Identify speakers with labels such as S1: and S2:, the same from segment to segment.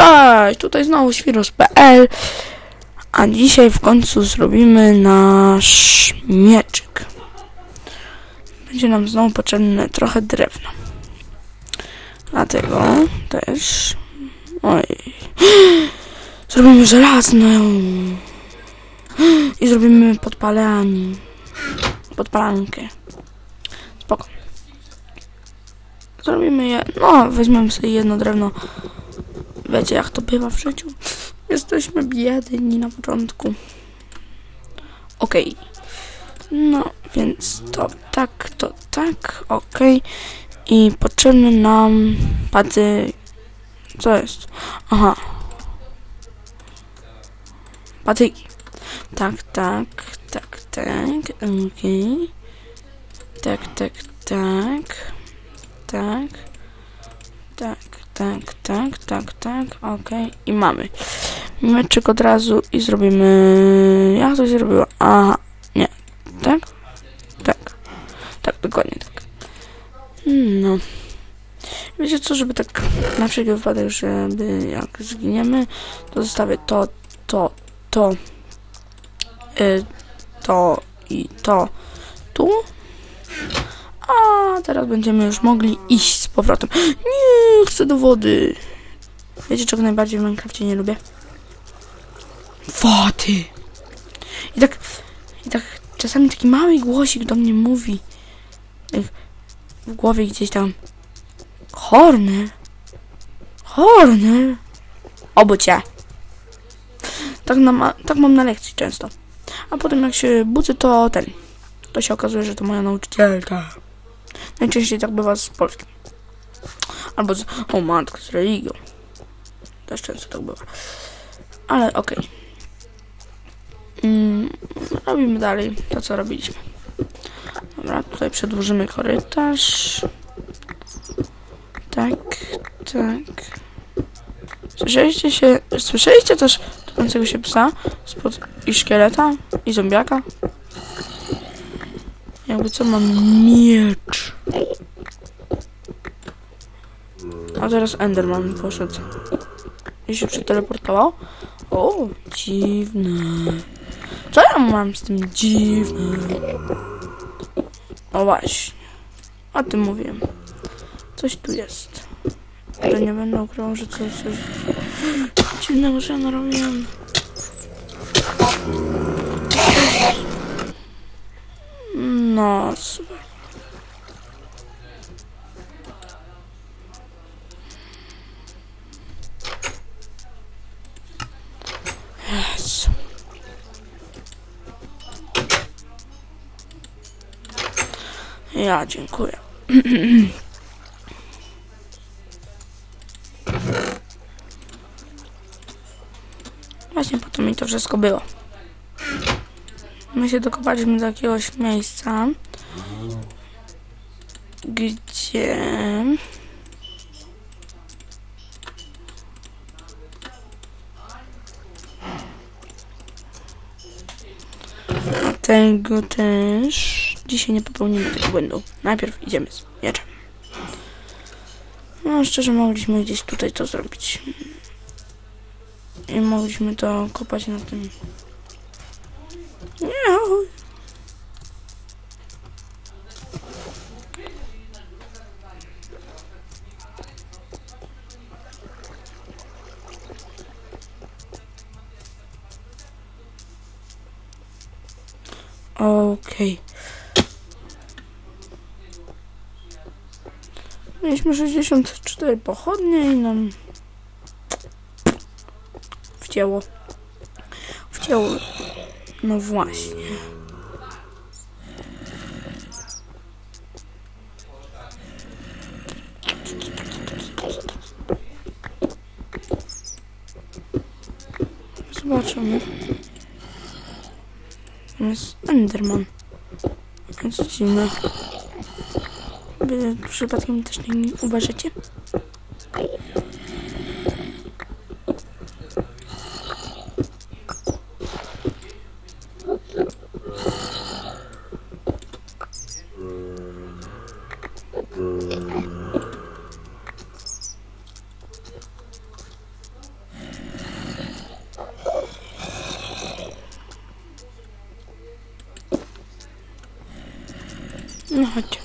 S1: Cześć, tutaj znowu świrus.pl A dzisiaj w końcu zrobimy nasz mieczyk. Będzie nam znowu potrzebne trochę drewna. Dlatego też... Oj... Zrobimy żelazną. I zrobimy podpalanie. Podpalankę. Spoko. Zrobimy je... No, weźmiemy sobie jedno drewno. Wiecie, jak to bywa w życiu. Jesteśmy biedni na początku. Okej. No, więc to tak, to tak, okej. I potrzebny nam paty... Co jest? Aha. Patyki. Tak, tak, tak, tak, okej. Tak, tak, tak. Tak. Tak, tak, tak, tak, tak, okej. I mamy. Meczek od razu i zrobimy... Jak to się robiło? Aha, nie. Tak? Tak. Tak, dokładnie tak. No. Wiecie co, żeby tak na wszelki wypadek, żeby jak zginiemy, to zostawię to, to, to, y, to i to tu. A teraz będziemy już mogli iść powrotem. Nie, chcę do wody. Wiecie, czego najbardziej w Minecrafcie nie lubię? Wody. I tak, i tak czasami taki mały głosik do mnie mówi. Tak w głowie gdzieś tam. Horny. Horny. Obo cię. Tak, na, tak mam na lekcji często. A potem jak się budzę, to ten. To się okazuje, że to moja nauczycielka. Najczęściej tak bywa z polskim. Albo z, o matko, z religią. Też często tak bywa. Ale okej. Okay. Mm, robimy dalej to, co robiliśmy. Dobra, tutaj przedłużymy korytarz. Tak, tak. Słyszeliście się, słyszeliście też toczącego się psa spod i szkieleta i zombiaka? Jakby co mam miecz. A teraz Enderman poszedł. I się przeteleportował. O, dziwne. Co ja mam z tym dziwne? O właśnie. O tym mówiłem. Coś tu jest. Ale nie będę ukrywał, że coś, coś dziwnego, że ja narobiłem. No, super. Ja dziękuję. Właśnie po to mi to wszystko było. My się dokopaliśmy do jakiegoś miejsca, gdzie... Tego też dzisiaj nie popełnimy tego błędu. Najpierw idziemy z mieczem. No, szczerze, mogliśmy gdzieś tutaj to zrobić. I mogliśmy to kopać na tym nie. Okej. Okay. Mieliśmy 64 pochodnie i nam wcięło. Wcięło no właśnie. Zobaczymy. Jest Enderman. Dziwne. Wy przypadkiem też nie uważacie? No chodźcie.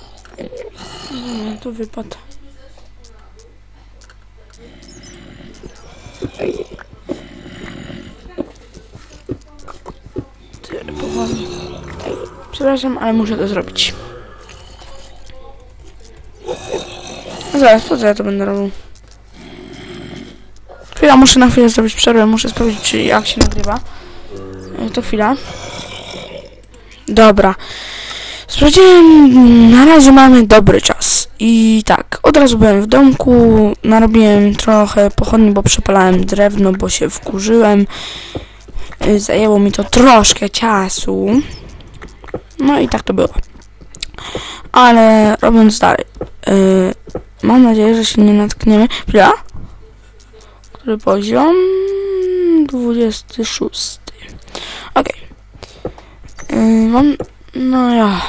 S1: To wypadł. Przepraszam, ale muszę to zrobić. No zaraz, co ja to będę robił? Chwila, muszę na chwilę zrobić przerwę, muszę sprawdzić, czy jak się nagrywa. E, To chwila. Dobra. Sprawdziłem, na razie mamy dobry czas. I tak, od razu byłem w domku, narobiłem trochę pochodni, bo przepalałem drewno, bo się wkurzyłem. Y, Zajęło mi to troszkę czasu. No i tak to było. Ale robiąc dalej. y, mam nadzieję, że się nie natkniemy. Chwila. Który poziom? 26. Okej. Y, mam... No ja...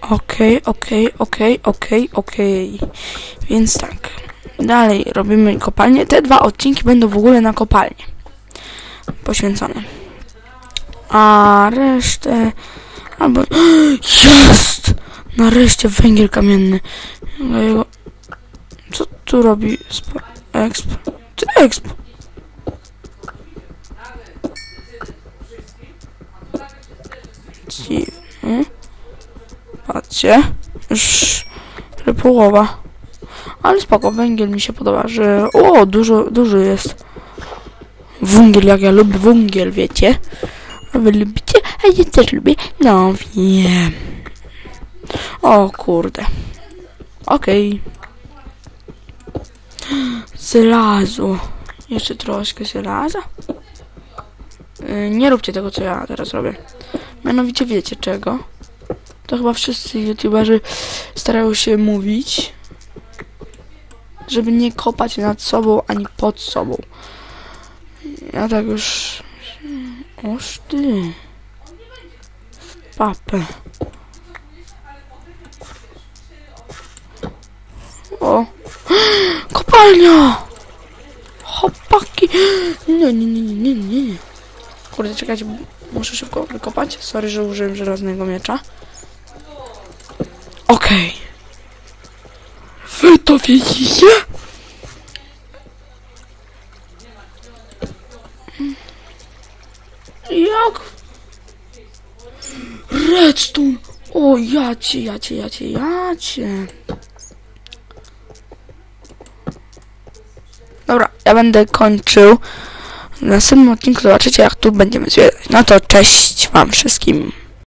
S1: Okej, okej, okej, okej, okej. Więc tak. Dalej robimy kopalnię. Te dwa odcinki będą w ogóle na kopalnię. Poświęcone. A resztę... Albo... Jest! Nareszcie węgiel kamienny. No. Co tu robi? Exp... Ty exp... Dziwny. Patrzcie. Już... połowa. Ale spoko, węgiel mi się podoba, że... O, dużo, dużo jest. Węgiel, jak ja lubię węgiel, wiecie? A wy lubicie? A ja też lubię. No, wiem. O kurde. Okej. Żelazo. Jeszcze troszkę żelaza. Yy, nie róbcie tego, co ja teraz robię. Mianowicie wiecie czego. To chyba wszyscy youtuberzy starają się mówić, żeby nie kopać nad sobą ani pod sobą. Ja tak już... Oż ty. W papę. O. Kopalnia! Chłopaki! Nie, nie, nie, nie, nie, nie. Kurde, czekajcie, muszę szybko wykopać. Sorry, że użyłem żelaznego miecza. Okej. Wy to widzicie? Jak? Redstone! O, jacie, jacie, jacie, jacie. Dobra, ja będę kończył. W następnym odcinku zobaczycie, jak tu będziemy zwiedzać. No to cześć wam wszystkim.